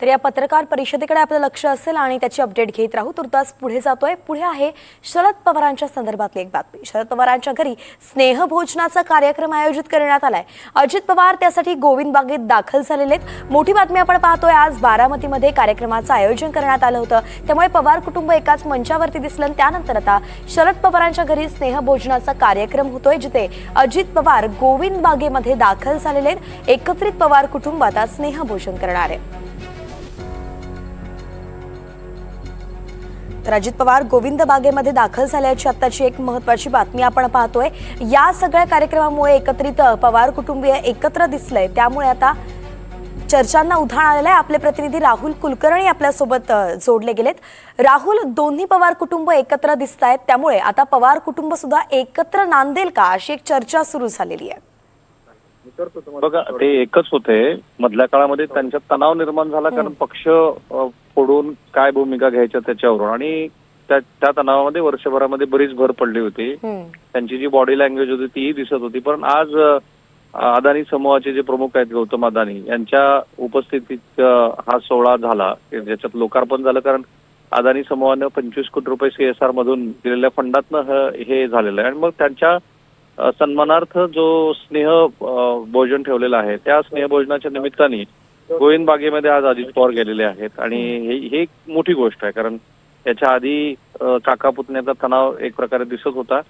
तर या पत्रकार परिषदेकडे आपलं लक्ष असेल आणि त्याची अपडेट घेत राहू. तुर्तास पुढे जातोय. पुढे आहे शरद पवारांच्या संदर्भातली एक बातमी. शरद पवारांच्या घरी स्नेहभोजनाचा कार्यक्रम आयोजित करण्यात आलाय. अजित पवार त्यासाठी गोविंद बागेत दाखल झालेले आहेत. मोठी बातमी आपण पाहतोय आज बारामतीमध्ये कार्यक्रमाचं आयोजन करण्यात आलं होतं. त्यामुळे पवार कुटुंब एकाच मंचावरती दिसलं आणि त्यानंतर आता शरद पवारांच्या घरी स्नेहभोजनाचा कार्यक्रम होतोय जिथे अजित पवार गोविंद बागेमध्ये दाखल झालेले आहेत. एकत्रित पवार कुटुंब आता स्नेहभोजन करणार आहे. तर अजित पवार गोविंद बागेमध्ये दाखल झाल्याची आत्ताची एक महत्वाची बातमी आपण पाहतोय. या सगळ्या कार्यक्रमामुळे एकत्रित पवार कुटुंबीय एकत्र दिसलंय. त्यामुळे आता चर्चांना उधाण आलेलं आहे आपले प्रतिनिधी राहुल कुलकर्णी आपल्यासोबत जोडले गेलेत. राहुल दोन्ही पवार कुटुंब एकत्र दिसत आहेत त्यामुळे आता पवार कुटुंब सुद्धा एकत्र नांदेल का? अशी एक चर्चा सुरू झालेली आहे. बघा ते एकच होते. मधल्या काळामध्ये त्यांच्यात तणाव निर्माण झाला कारण पक्ष फोडून काय भूमिका घ्यायच्या त्याच्यावरून. आणि त्या त्या तणावामध्ये वर्षभरामध्ये बरीच भर पडली होती. हम्म. त्यांची जी बॉडी लँग्वेज होती तीही दिसत होती. पण आज अदानी समूहाचे जे प्रमुख आहेत गौतम अदानी यांच्या उपस्थितीत हा सोहळा झाला. की ज्याच्यात लोकार्पण झालं कारण अदानी समूहानं पंचवीस कोटी रुपये सीएसआर मधून दिलेल्या फंडातनं ह- हे झालेलं आहे. आणि मग त्यांच्या सन्मानार्थ जो स्नेह भोजन ठेवलेला आहे त्या स्नेह भोजनाच्या निमित्ताने गोविंद बागेमध्ये आज अजित पवार गेलेले आहेत. आणि हे एक मोठी गोष्ट आहे कारण याच्या आधी काका पुतण्याचा तणाव एक प्रकारे दिसत होता.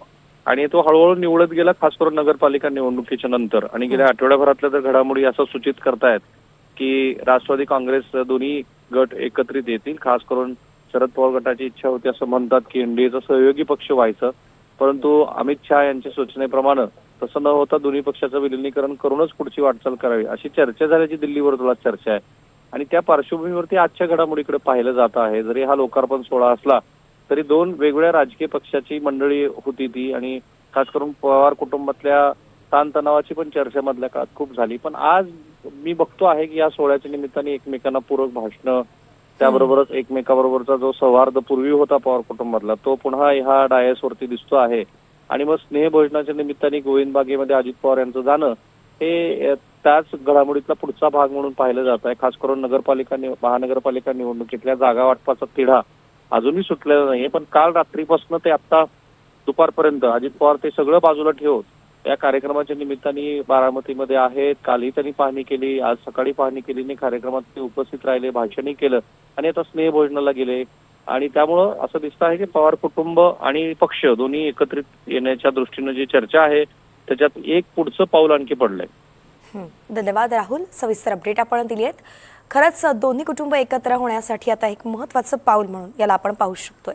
आणि तो हळूहळू निवडत गेला खास करून नगरपालिका निवडणुकीच्या नंतर. आणि गेल्या आठवड्याभरातल्या तर घडामोडी असं सूचित करतायत की राष्ट्रवादी काँग्रेस दोन्ही गट एकत्रित येतील. खास करून शरद पवार गटाची इच्छा होती असं म्हणतात की एनडीएचा सहयोगी पक्ष व्हायचं. परंतु अमित शहा यांच्या सूचनेप्रमाणे तसं न होता दोन्ही पक्षाचं विलिनीकरण करूनच पुढची वाटचाल करावी अशी चर्चा झाल्याची दिल्ली वर्तुळात चर्चा आहे. आणि त्या पार्श्वभूमीवरती आजच्या घडामोडीकडे पाहिलं जात आहे. जरी हा लोकार्पण सोहळा असला तरी दोन वेगवेगळ्या राजकीय पक्षाची मंडळी होती ती आणि खास करून पवार कुटुंबातल्या ताणतणावाची पण चर्चा मधल्या काळात खूप झाली. पण आज मी बघतो आहे की या सोहळ्याच्या निमित्ताने एकमेकांना पूरक भाषणं त्याबरोबरच एकमेकाबरोबरचा जो सौहार्द पूर्वी होता पवार कुटुंबातला तो पुन्हा ह्या डायसवरती दिसतो आहे. आणि मग स्नेहभोजनाच्या निमित्ताने गोविंद बागेमध्ये अजित पवार यांचं जाणं हे त्याच घडामोडीतला पुढचा भाग म्हणून पाहिलं जात आहे. खास करून नगरपालिका महानगरपालिका निवडणुकीतल्या जागा वाटपाचा तिढा अजूनही सुटलेला नाहीये. पण काल रात्रीपासून ते आता दुपारपर्यंत अजित पवार ते सगळं बाजूला ठेवून या कार्यक्रमाच्या निमित्ताने बारामतीमध्ये आहेत. कालही त्यांनी पाहणी केली. आज सकाळी पाहणी केली आणि कार्यक्रमात ते उपस्थित राहिले भाषणही केलं आणि आता स्नेहभोजनाला गेले. आणि त्यामुळं असं दिसतं आहे की पवार कुटुंब आणि पक्ष दोन्ही एकत्रित येण्याच्या दृष्टीनं जी चर्चा आहे त्याच्यात एक पुढचं पाऊल आणखी पडलंय. धन्यवाद राहुल. सविस्तर अपडेट आपण दिली आहेत. खरंच दोन्ही कुटुंब एकत्र होण्यासाठी आता एक महत्वाचं पाऊल म्हणून याला आपण पाहू शकतोय.